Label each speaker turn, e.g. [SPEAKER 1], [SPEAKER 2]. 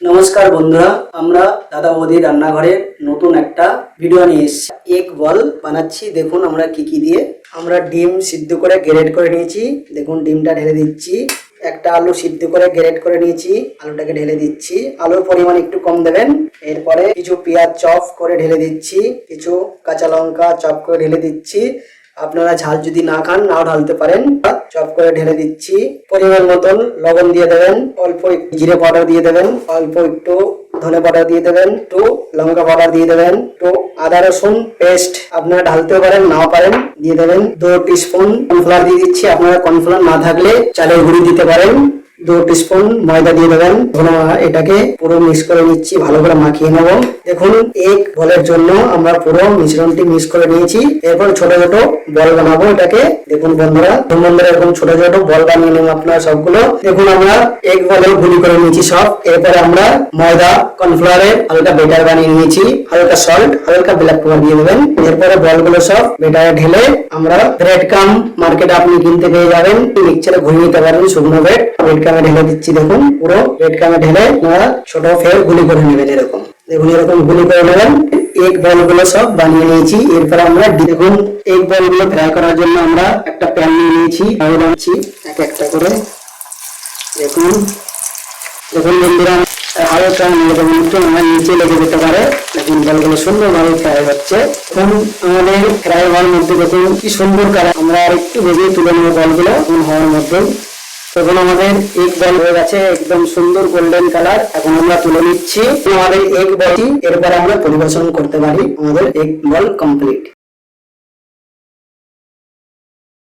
[SPEAKER 1] নমস্কার বন্ধুরা, আমরা দাদা বৌদির রান্নাঘরে নতুন একটা ভিডিও নিয়ে এসেছি। এগ বল বানাচ্ছি, দেখুন আমরা কি কি দিয়ে। আমরা ডিম সিদ্ধ করে গ্রেড করে নিয়েছি। দেখুন ডিমটা ঢেলে দিচ্ছি। একটা আলু সিদ্ধ করে গ্রেড করে নিয়েছি, আলুটাকে ঢেলে দিচ্ছি। আলুর পরিমাণ একটু কম দেবেন। এরপরে কিছু পেঁয়াজ চপ করে ঢেলে দিচ্ছি, কিছু কাঁচা লঙ্কা চপ করে ঢেলে দিচ্ছি। আপনারা ঝাল যদি না খান, নাও ঢালতে পারেন। চপ করে ঢেলে দিচ্ছি। পরিমাণ মতন লবণ দিয়ে দেবেন। অল্প জিরে পাউডার দিয়ে দেবেন। অল্প একটু ধনে পাউডার দিয়ে দেবেন। একটু লঙ্কা পাউডার দিয়ে দেবেন। একটু আদা রসুন পেস্ট আপনারা ঢালতে পারেন, নাও পারেন, দিয়ে দেবেন। দু টিস্পুন কর্নফ্লাওয়ার দিয়ে দিচ্ছি। আপনারা কর্নফ্লাওয়ার না থাকলে চালের গুঁড়ি দিতে পারেন। দু টিস্পুন ময়দা দিয়ে দেবেন। এখন এটাকে পুরো মিক্স করে নিচ্ছি, ভালো করে মাখিয়ে নেব। দেখুন, এক বলের জন্য আমরা পুরো মিশ্রণটি মিক্স করে নিয়েছি। এরপর ছোট ছোট বল বানাবো এটাকে। দেখুন বন্ধুরা বন্ধুরা, এরকম ছোট ছোট বল বানিয়ে নেব আপনারা সবগুলো। দেখুন, আমরা এক বলে গুলি করে নিয়েছি সব। এরপরে আমরা ময়দা কর্নফ্লাওয়ারের হালকা বেটার বানিয়ে নিয়েছি। হালকা সল্ট হালকা ব্ল্যাক পেপার দিয়ে দেবেন। এরপরে বলগুলো সব বেটারে ঢেলে আমরা ব্রেড কাম মার্কেটে আপনি কিনতে পেয়ে যাবেন। মিক্সচারে ঘুরিয়ে নিতে পারেন শুকনো ব্রেড ব্রেড কামে ঢেলে দিচ্ছি দেখুন, পুরো রেড কামে ঢেলে আপনারা ছোট ফের গুলি করে নেবেন এরকম। দেখুন এরকম গুলি করে নেবেন এক বলগুলো সব বানিয়ে নিয়েছি। এরপর আমরা দেখুন এক বলগুলো ফ্রাই করার জন্য আমরা একটা প্যান নিয়ে নিয়েছি রাখছি এক একটা করে। দেখুন দেখুন বন্ধুরা একটু আমার নিচে লেগে যেতে পারে। দেখুন বলগুলো সুন্দরভাবে ফ্রাই হচ্ছে। এখন আমাদের ফ্রাই হওয়ার মধ্যে দেখুন কি সুন্দর কালার আমরা আর একটু ভেবে তুলে নেব বলগুলো হওয়ার মধ্যে। তখন আমাদের এক বল হয়ে গেছে, একদম সুন্দর গোল্ডেন কালার এখন আমরা তুলে নিচ্ছি। আমাদের এক বলটি, এরপর আমরা পরিবেশন করতে পারি। আমাদের এক বল কমপ্লিট